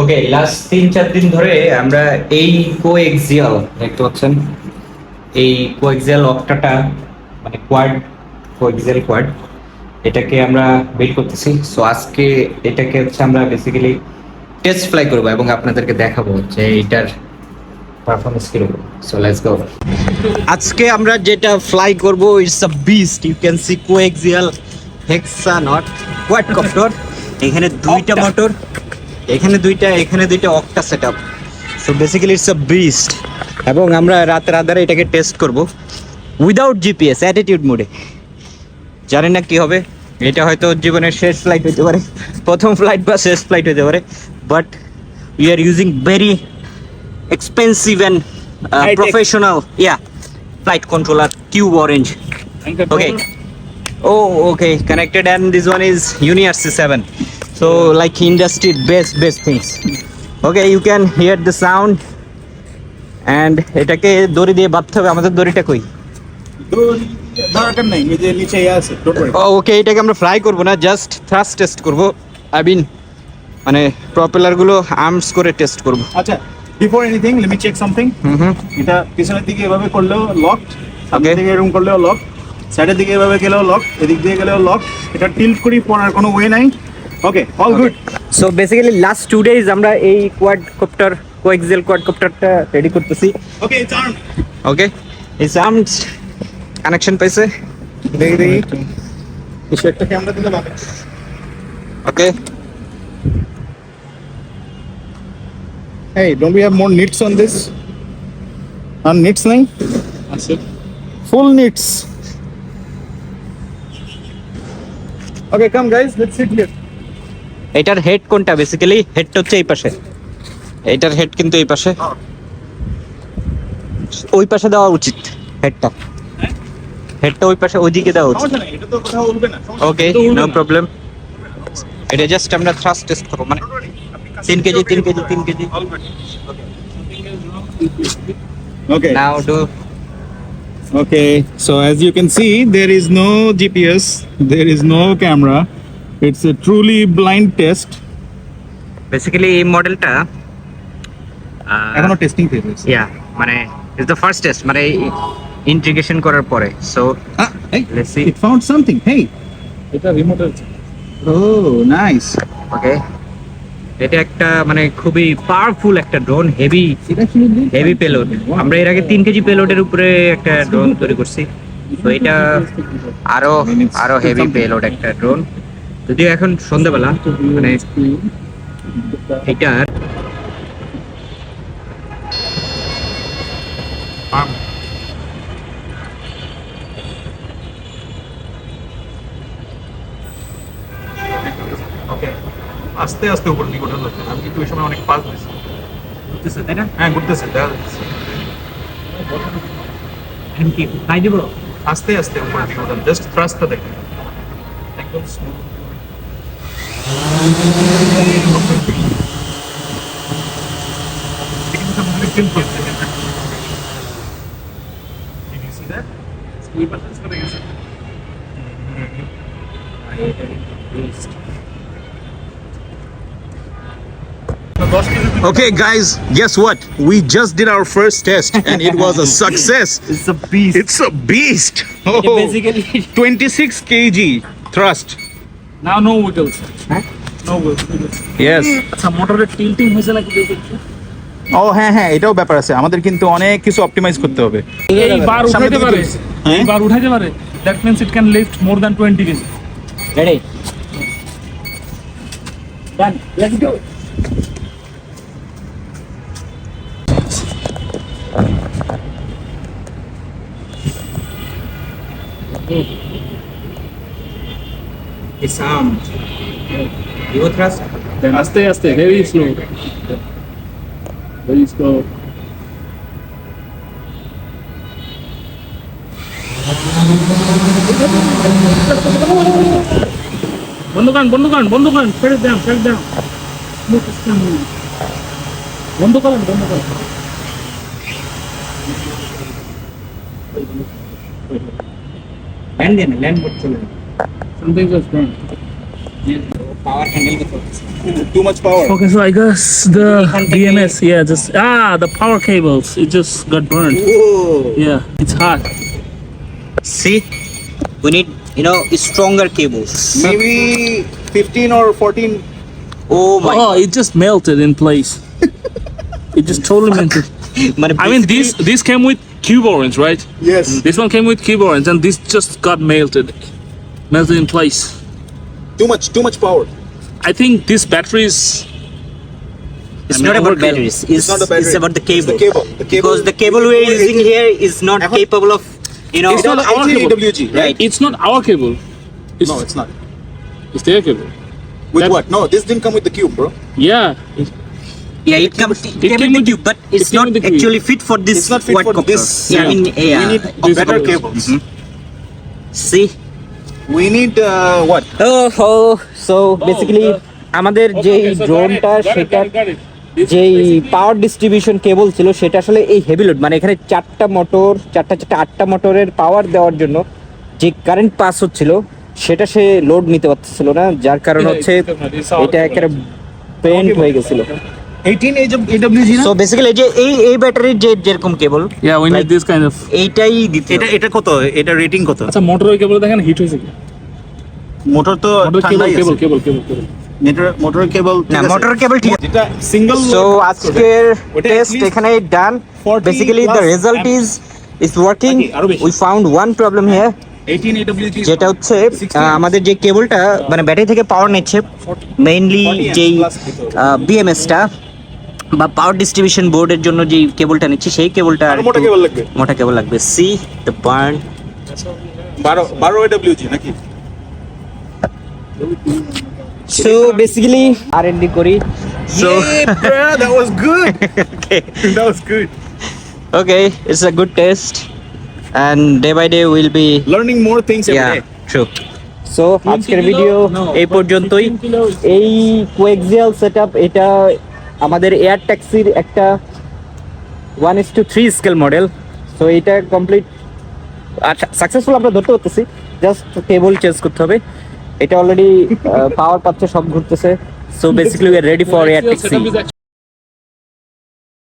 Okay last তিন চার দিন ধরে আমরা এই কোএক্সিয়াল দেখতে পাচ্ছেন? এই কোএক্সিয়াল অক্টাটা মানে কোয়াড কোএক্সিয়াল কোয়াড এটাকে আমরা বিল্ড করতেছি। সো আজকে এটাকে হচ্ছে আমরা বেসিক্যালি টেস্ট ফ্লাই করব এবং আপনাদেরকে দেখাবো যে এটার পারফরমেন্স কীরকম। সো লেটস গো আজকে আমরা যেটা ফ্লাই করব it's a beast you can see coaxial hexa not quadcopter এখানে দুইটা মোটর এখানে দুইটা এখানে দুইটা octa set up so basically it's a beast এবং আমরা রাতের আধারে এটাকে টেস্ট করব। উইদাউট জিপিএস অ্যাটিটিউড মোডে জানি না কি হবে। এটা হয়তো জীবনের শেষ ফ্লাইট হতে পারে। প্রথম ফ্লাইট বা শেষ ফ্লাইট হতে পারে। But we are using very expensive and uh, High-tech. professional yeah flight controller cube orange okay. Oh okay. Connected and this one is uni rc7 so like industry best best things. Okay you can hear the sound. And এটাকে দড়ি দিয়ে বাঁধতে হবে আমাদের দড়িটা কই? দরকার নেই এই যে নিচে ইয়ে আছে ওকে এটাকে আমরা ফ্লাই করব না জাস্ট থ্রাস্ট টেস্ট করব। আই মিন মানে প্রপেলারগুলো আর্মস করে টেস্ট করব। আচ্ছা before anything let me check something hmm hmm. এটা পিছনের দিকে এভাবে করলেও লকড. সামনের দিকে এরকম করলেও লক সাইডের দিকে এভাবে গেলেও লক এদিক দিয়ে গেলেও লক এটা টিল্ট করি পড়ার কোনো ওয়ে নাই। Okay all good so basically last two days আমরা এই কোয়াড কপ্টার কোএক্সেল কোয়াড কপ্টারটা রেডি করতেছি। ওকে ইটস আর্ম ওকে এই সাউন্ড কানেকশন পাইছে? দেখি দেখি কিছু একটা ক্যামেরা দিলে ভালো ওকে Hey, don't we have more nits on this? R nits নাই আছে full nits. Okay, come guys, let's sit here. এটার হেড কোনটা? বেসিক্যালি হেডটা হচ্ছে এই পাশে। এটার হেড কিন্তু এই পাশে। ওই পাশে দেওয়া উচিত হেডটা হেডটা ওই পাশে ওইদিকে দেওয়া উচিত। সমস্যা এটা তো কোথাও উঠবে না। Okay no. প্রবলেম এটা জাস্ট আমরা থ্রাস্ট টেস্ট করব মানে তিন কেজি, তিন কেজি, তিন কেজি। Okay. Now do Okay, so as you can see, there is no GPS, there is no camera. It's a truly blind test. Basically এই মডেলটা এখনও টেস্টিং ফেজ আছে ইয়া মানে ইজ দ্য ফার্স্ট টেস্ট মানে integration করার পরে so Ah, hey, Let's see. it found something. Hey. এটা রিমোটের Oh, nice. ওকে এটা একটা মানে খুবই পাওয়ারফুল একটা ড্রোন হেভি হেভি পেলোড আমরা এর আগে তিন কেজি পেলোডের উপরে একটা ড্রোন তৈরি করছি তো এটা আরও আরও হেভি পেলোড একটা ড্রোন যদিও এখন সন্ধ্যাবেলা মানে এটার আস্তে আস্তে উপর দিকে ওঠা যাচ্ছে আমি কিন্তু ওই সময় অনেক ফাস্ট দিচ্ছি ঘুরতেছে তাই না? হ্যাঁ ঘুরতেছে দেখা যাচ্ছে। দিব? আস্তে আস্তে উপর দিকে ওঠা জাস্ট থ্রাস্টটা দেখেন। একদম smooth Okay, guys, guess what? We just did our first test and it was a success. it's a beast. It's a beast. Oh, basically 26 kg thrust. Now no wiggles. Huh? Yes. আচ্ছা মোটরের tilting হয়েছে নাকি দেখি ও হ্যাঁ হ্যাঁ এটাও ব্যাপার আছে। আমাদের কিন্তু অনেক কিছু অপটিমাইজ করতে হবে। এই বার উঠাইতে পারে। হ্যাঁ? এই বার উঠাইতে পারে। That means it can lift more than twenty KG ready done let's go The sound. You thrust. আস্তে আস্তে ভেরি স্লো ভেরি স্লো বন্ধ করেন বন্ধ করেন বন্ধ করেন ফেরত দেন ফেরত দেন। বন্ধ করেন বন্ধ করেন Land in, land করতে চলে Sometimes just gone. Power handle. Too much power. Okay, so I guess the BMS, yeah, just ah, the power cables, it just got burned. Whoa. Yeah, it's hot. See, we need you know stronger cables. Maybe 15 or 14. Oh my! Oh, it just melted in place. it just totally melted. I mean, this this came with cube orange, right? Yes. This one came with cube orange, and this just got melted melted in place. Too much. Too much power. I think this battery is. It's I mean, not about overkill. batteries. It's, It's not the battery. It's about the It's cable. the cable. The cable. Because the cable we're using here is not Uh-huh. capable of, you know. It's not It's our cable. AWG, right? Right. It's not our cable. It's, No, it's not. it's their cable. With That- what? No, this didn't come with the cube, bro. Yeah. Yeah, it comes. It, It came came with with the tube, but it's came not with the cube. actually fit for this It's not fit for quadcopter. this. Yeah, I mean, yeah. We need This better is- cables. See. We need what? Oh, oh, so basically the- আমাদের যে ড্রোনটা সেটা যেই power distribution কেবল ছিল সেটা আসলে এই heavy load মানে এখানে চারটা মোটর চারটা চারটা আটটা মোটরের পাওয়ার দেওয়ার জন্য যে কারেন্ট পাস হচ্ছিল সেটা সে লোড নিতে পারতেছিল না যার কারণ হচ্ছে এটা একেবারে পেন্ট হয়ে গেছিল। 18 AWG সো বেসিক্যালি যে এই এই ব্যাটারির যে যেরকম কেবল Yeah, we need Like- this kind এইটাই দিতে এটা এটা কত? এটা রেটিং কত? আচ্ছা মোটরের কেবল দেখেন হিট হয়েছে মোটর তো motor cable cable cable cable cable motor motor cable না মোটরের কেবল ঠিক আছে যেটা সিঙ্গেল সো আজকের টেস্ট এখানে done 40 basically the result is is working? We found one problem here 18 যেটা হচ্ছে আমাদের যে কেবলটা মানে ব্যাটারি থেকে পাওয়ার নিচ্ছে মেইনলি 40 amps যেই। বিএমএসটা বা পাওয়ার ডিস্ট্রিবিউশন বোর্ডের জন্য যে কেবলটা নিচ্ছি সেই কেবলটা আরও মোটা কেবল লাগবে। মোটা কেবল লাগবে। সি দ্য বার্ন 12 12 AWG নাকি? So basically R N D করি। So bruh, that was good! That was good. Okay it's a good test and day by day will be learning more things every Yeah, day. true. So আজকের video এই পর্যন্তই। 15 kilo is- এই coaxial setup এটা আমাদের air ট্যাক্সির একটা one is to three scale model so এটা complete successful আমরা ধরতে পারতেছি। জাস্ট কেবল চেঞ্জ করতে হবে। এটা অলরেডি পাওয়ার পাচ্ছে, সব ঘুরতেছে। So basically we are ready for air taxi